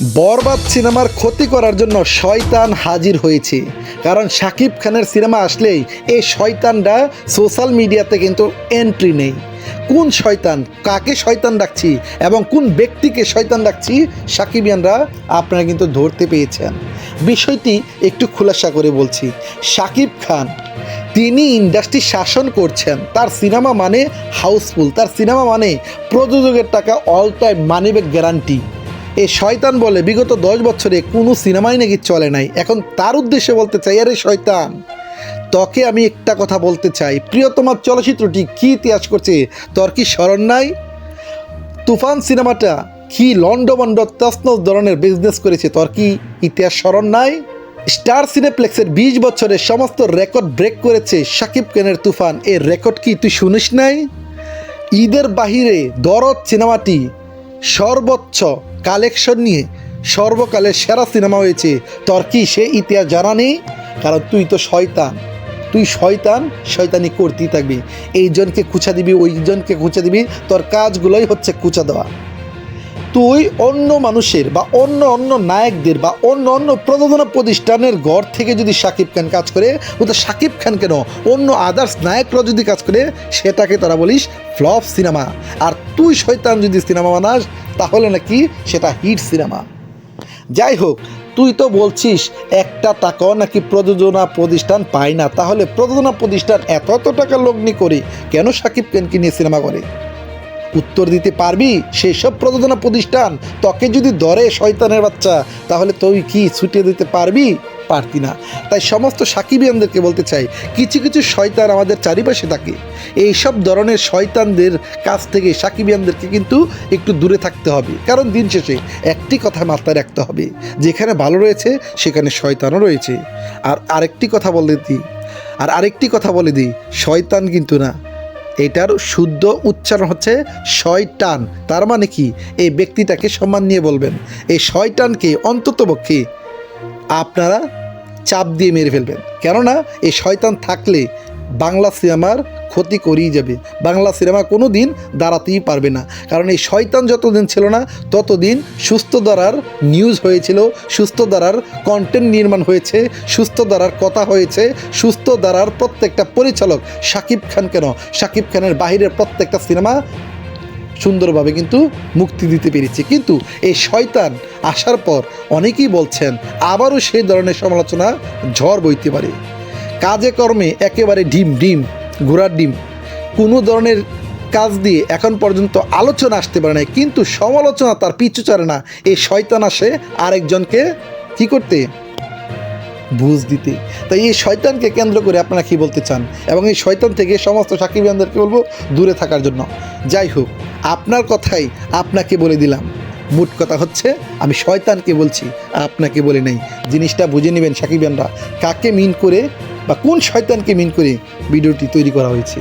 বরবাদ সিনেমার ক্ষতি করার জন্য শয়তান হাজির হয়েছে। কারণ শাকিব খানের সিনেমা আসলেই এই শয়তানরা সোশ্যাল মিডিয়াতে কিন্তু এন্ট্রি নেই। কোন শয়তান? কাকে শয়তান ডাকছি? এবং কোন ব্যক্তিকে শয়তান ডাকছি? সাকিবিয়ানরা আপনারা কিন্তু ধরতে পেয়েছেন। বিষয়টি একটু খোলাসা করে বলছি। শাকিব খান, তিনি ইন্ডাস্ট্রি শাসন করছেন। তার সিনেমা মানে হাউসফুল। তার সিনেমা মানে প্রযোজকের টাকা অল টাইম মানিব্যাগ গ্যারান্টি এই শয়তান বলে, বিগত দশ বছরে কোনো সিনেমাই নাকি চলে নাই। এখন তার উদ্দেশ্যে বলতে চাই, আরে শয়তান, তোকে আমি একটা কথা বলতে চাই। প্রিয়তমার চলচ্চিত্রটি কী ইতিহাস করছে? তোর কি স্মরণ নাই? তুফান সিনেমাটা কি লন্ডমন্ড তসনস ধরনের বিজনেস করেছে? তোর কি ইতিহাস স্মরণ নাই? স্টার সিনেপ্লেক্সের বিশ বছরের সমস্ত রেকর্ড ব্রেক করেছে শাকিব খানের তুফান। এর রেকর্ড কি তুই শুনিস নাই? ঈদের বাহিরে দরদ সিনেমাটি সর্বোচ্চ কালেকশন নিয়ে সর্বকালের সেরা সিনেমা হয়েছে তোর কি সে ইতিহাস জানা নেই, কারণ তুই তো শয়তান। তুই শয়তান, শয়তানি করতেই থাকবি। এইজনকে খুঁচা দিবি, ওইজনকে খুঁচা দিবি, তোর কাজগুলোই হচ্ছে খুঁচা দেওয়া। তুই অন্য মানুষের বা অন্য অন্য নায়কদের বা অন্য অন্য প্রযোজনা প্রতিষ্ঠানের ঘর থেকে যদি সাকিব খান কাজ করে, ও তো শাকিব খান কেন? অন্য আদার্স নায়করা যদি কাজ করে, সেটাকে তারা বলিস ফ্লপ সিনেমা আর তুই শয়তান যদি সিনেমা বানাস, তাহলে নাকি সেটা হিট সিনেমা যাই হোক, তুই তো বলছিস একটা টাকাও নাকি প্রযোজনা প্রতিষ্ঠান পায় না। তাহলে প্রযোজনা প্রতিষ্ঠান এত এত টাকা লগ্নি করে, কেন সাকিব খানকে নিয়ে সিনেমা করে? উত্তর দিতে পারবি? সেই সব প্রযোজনা প্রতিষ্ঠান তোকে যদি ধরে, শয়তানের বাচ্চা, তাহলে তুই কি ছুটিয়ে দিতে পারবি? পারতি না। তাই সমস্ত সাকিবিয়ানদেরকে বলতে চাই, কিছু কিছু শয়তান আমাদের চারিপাশে থাকে। এই সব ধরনের শয়তানদের কাছ থেকে সাকিবিয়ানদেরকে কিন্তু একটু দূরে থাকতে হবে। কারণ দিন শেষে একটি কথা মাথায় রাখতে হবে, যেখানে ভালো রয়েছে, সেখানে শয়তানও রয়েছে। আর আরেকটি কথা বলে দিই, আর আরেকটি কথা বলে দিই, শয়তান কিন্তু না। এটার শুদ্ধ উচ্চারণ হচ্ছে শয়টান তার মানে কি? এই ব্যক্তিটাকে সম্মান নিয়ে বলবেন। এই শয়টানকে অন্ততপক্ষে আপনারা চাপ দিয়ে মেরে ফেলবেন। কেননা, এই শয়তান থাকলে বাংলা সিনেমার ক্ষতি করেই যাবে। বাংলা সিনেমা কোনো দিন দাঁড়াতেই পারবে না। কারণ এই শয়তান যতদিন ছিল না, ততদিন সুস্থ দ্বারার নিউজ হয়েছিল, সুস্থ দ্বারার কন্টেন্ট নির্মাণ হয়েছে, সুস্থ দ্বারার কথা হয়েছে, সুস্থ দ্বারার প্রত্যেকটা পরিচালক শাকিব খান কেন? শাকিব খানের বাহিরের প্রত্যেকটা সিনেমা সুন্দরভাবে কিন্তু মুক্তি দিতে পেরেছি। কিন্তু এই শয়তান আসার পর অনেকেই বলছেন, আবারও সেই ধরনের সমালোচনা ঝড় বইতে পারে। কাজে কর্মে একেবারে ডিম ডিম ঘোড়ার ডিম। কোনো ধরনের কাজ দিয়ে এখন পর্যন্ত আলোচনা আসতে পারে না কিন্তু সমালোচনা তার পিছু চারে না। এই শয়তান আসে আরেকজনকে কি করতে? বুঝ দিতে। তাই এই শয়তানকে কেন্দ্র করে আপনারা কি বলতে চান? এবং এই শয়তান থেকে সমস্ত সাকিবিয়ানদেরকে বলব দূরে থাকার জন্য। যাই হোক, আপনার কথাই আপনাকে বলে দিলাম। মোট কথা হচ্ছে, আমি শয়তানকে বলছি, আপনাকে বলে নেই। জিনিসটা বুঝে নেবেন সাকিবিয়ানরা। কাকে মিন করে বা কোন শয়তানকে মিন করে ভিডিওটি তৈরি করা হয়েছে?